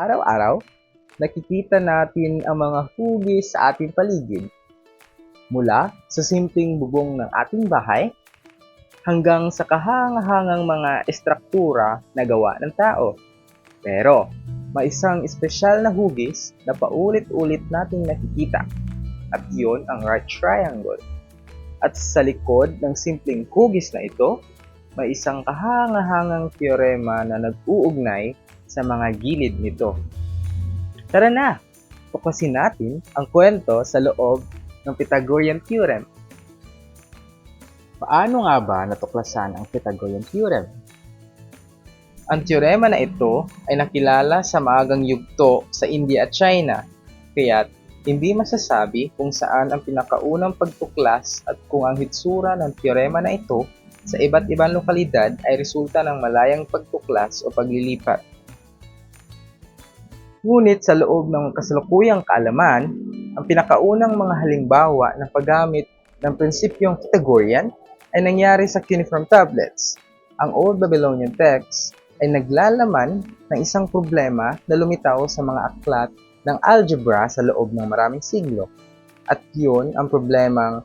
Araw-araw, nakikita natin ang mga hugis sa ating paligid. Mula sa simpleng bubong ng ating bahay hanggang sa kahangahangang mga estruktura na gawa ng tao. Pero, may isang espesyal na hugis na paulit-ulit nating nakikita at iyon ang right triangle. At sa likod ng simpleng hugis na ito, may isang kahangahangang teorema na nag-uugnay sa mga gilid nito. Tara na! Tuklasin natin ang kwento sa loob ng Pythagorean Theorem. Paano nga ba natuklasan ang Pythagorean Theorem? Ang teorema na ito ay nakilala sa maagang yugto sa India at China, kaya hindi masasabi kung saan ang pinakaunang pagtuklas at kung ang hitsura ng teorema na ito sa iba't ibang lokalidad ay resulta ng malayang pagtuklas o paglilipat. Ngunit sa loob ng kasalukuyang kaalaman, ang pinakaunang mga halimbawa ng paggamit ng prinsipyong Pythagorean ay nangyari sa cuneiform tablets. Ang Old Babylonian text ay naglalaman ng isang problema na lumitaw sa mga aklat ng algebra sa loob ng maraming siglo. At yun ang problemang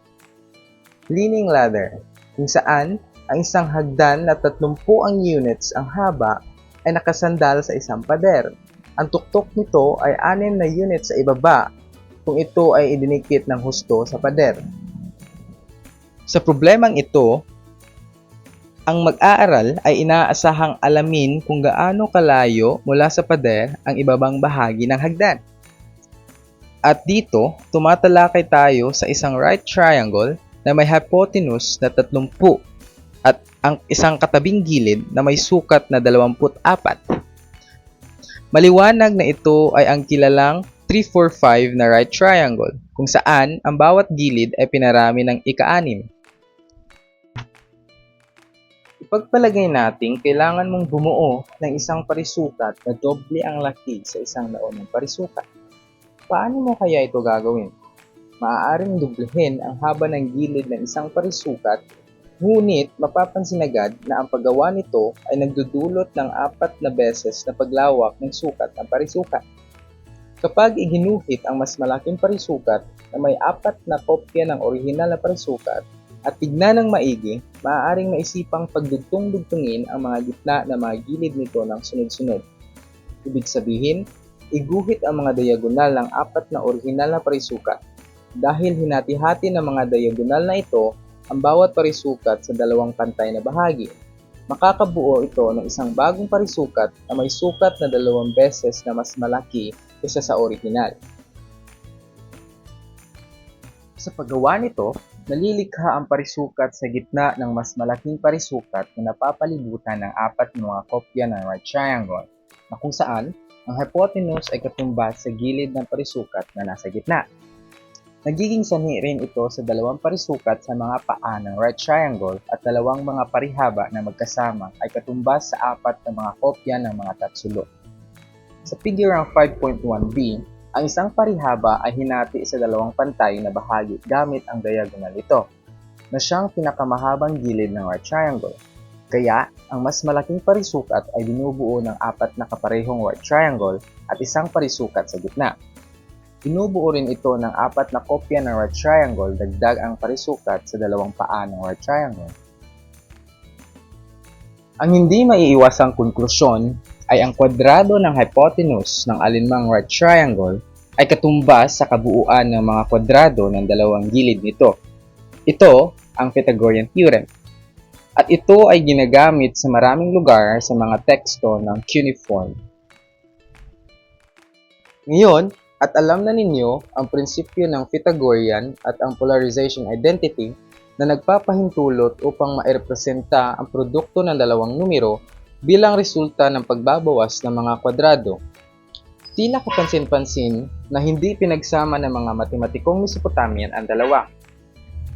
leaning ladder, kung saan ang isang hagdan na 30 ang units ang haba ay nakasandal sa isang pader. Ang tuktok nito ay 6 na units sa ibaba kung ito ay idinikit ng husto sa pader. Sa problemang ito, ang mag-aaral ay inaasahang alamin kung gaano kalayo mula sa pader ang ibabang bahagi ng hagdan. At dito, tumatalakay tayo sa isang right triangle na may hypotenuse na 30 at ang isang katabing gilid na may sukat na 24. Maliwanag na ito ay ang kilalang 345 na right triangle kung saan ang bawat gilid ay pinarami ng ika-anim. Ipagpalagay natin kailangan mong bumuo ng isang parisukat na doble ang laki sa isang laon ng parisukat. Paano mo kaya ito gagawin? Maaaring dublehin ang haba ng gilid ng isang parisukat, ngunit mapapansin agad na ang paggawa nito ay nagdudulot ng apat na beses na paglawak ng sukat ng parisukat. Kapag iginuhit ang mas malaking parisukat na may apat na kopya ng orihinal na parisukat at tignan ng maigi, maaaring maisipang pagdugtong-dugtungin ang mga gitna na mga gilid nito ng sunod-sunod. Ibig sabihin, iguhit ang mga diagonal ng apat na orihinal na parisukat. Dahil hinati-hati ng mga diagonal na ito ang bawat parisukat sa dalawang pantay na bahagi. Makakabuo ito ng isang bagong parisukat na may sukat na dalawang beses na mas malaki kaysa sa orihinal. Sa paggawa nito, nalilikha ang parisukat sa gitna ng mas malaking parisukat na napapalibutan ng apat na mga kopya ng right triangle na kung saan ang hypotenuse ay katumbas sa gilid ng parisukat na nasa gitna. Nagiging sanhi rin ito sa dalawang parisukat sa mga paa ng right triangle at dalawang mga parihaba na magkasama ay katumbas sa apat na mga kopya ng mga tatsulo. Sa figure 5.1b, ang isang parihaba ay hinati sa dalawang pantay na bahagi gamit ang diagonal ito, na siyang pinakamahabang gilid ng right triangle. Kaya, ang mas malaking parisukat ay binubuo ng apat na kaparehong right triangle at isang parisukat sa gitna. Binubuo rin ito ng apat na kopya ng right triangle dagdag ang parisukat sa dalawang paa ng right triangle. Ang hindi maiiwasang konklusyon ay ang kwadrado ng hypotenuse ng alinmang right triangle ay katumbas sa kabuuan ng mga kwadrado ng dalawang gilid nito. Ito ang Pythagorean Theorem. At ito ay ginagamit sa maraming lugar sa mga teksto ng cuneiform. Ngayon, at alam na ninyo ang prinsipyo ng Pythagorean at ang polarization identity na nagpapahintulot upang mairepresenta ang produkto ng dalawang numero bilang resulta ng pagbabawas ng mga kwadrado. Tila kapansin-pansin na hindi pinagsama ng mga matematikong Mesopotamian ang dalawa.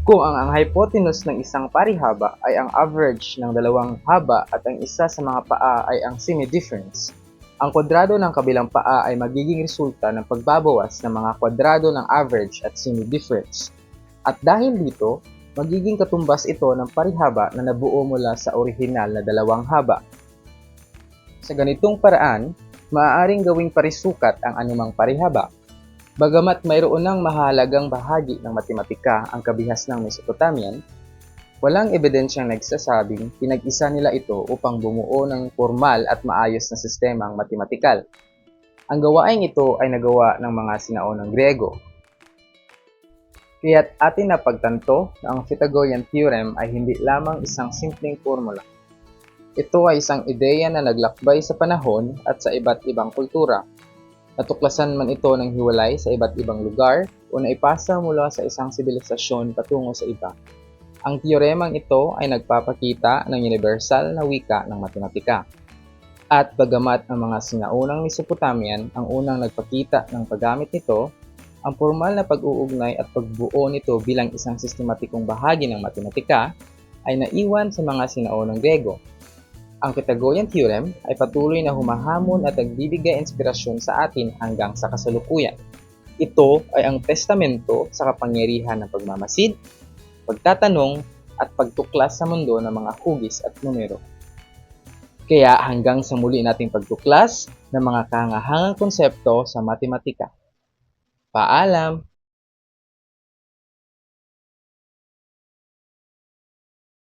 Kung ang, ang hypotenuse ng isang parihaba ay ang average ng dalawang haba at ang isa sa mga paa ay ang semi-difference, ang kwadrado ng kabilang paa ay magiging resulta ng pagbabawas ng mga kwadrado ng average at semi-difference. At dahil dito, magiging katumbas ito ng parihaba na nabuo mula sa orihinal na dalawang haba. Sa ganitong paraan, maaaring gawing parisukat ang anumang parihaba. Bagamat mayroon ng mahalagang bahagi ng matematika ang kabihas ng Mesopotamian, walang ebidensyang nagsasabing pinag-isa nila ito upang bumuo ng formal at maayos na sistemang matematikal. Ang gawaing ito ay nagawa ng mga sinaunang Grego. Kaya't atin napagtanto na ang Pythagorean theorem ay hindi lamang isang simpleng formula. Ito ay isang ideya na naglakbay sa panahon at sa iba't ibang kultura. Natuklasan man ito ng hiwalay sa iba't ibang lugar o naipasa mula sa isang sibilisasyon patungo sa iba. Ang teoremang ito ay nagpapakita ng universal na wika ng matematika. At bagamat ang mga sinaunang Mesopotamian ang unang nagpakita ng paggamit nito, ang formal na pag-uugnay at pagbuo nito bilang isang sistematikong bahagi ng matematika ay naiwan sa mga sinaunang Grego. Ang Pythagorean theorem ay patuloy na humahamon at nagbibigay inspirasyon sa atin hanggang sa kasalukuyan. Ito ay ang testamento sa kapangyarihan ng pagmamasid, pagtatanong, at pagtuklas sa mundo ng mga hugis at numero. Kaya hanggang sa muli nating pagtuklas ng mga kahangahangang konsepto sa matematika. Paalam!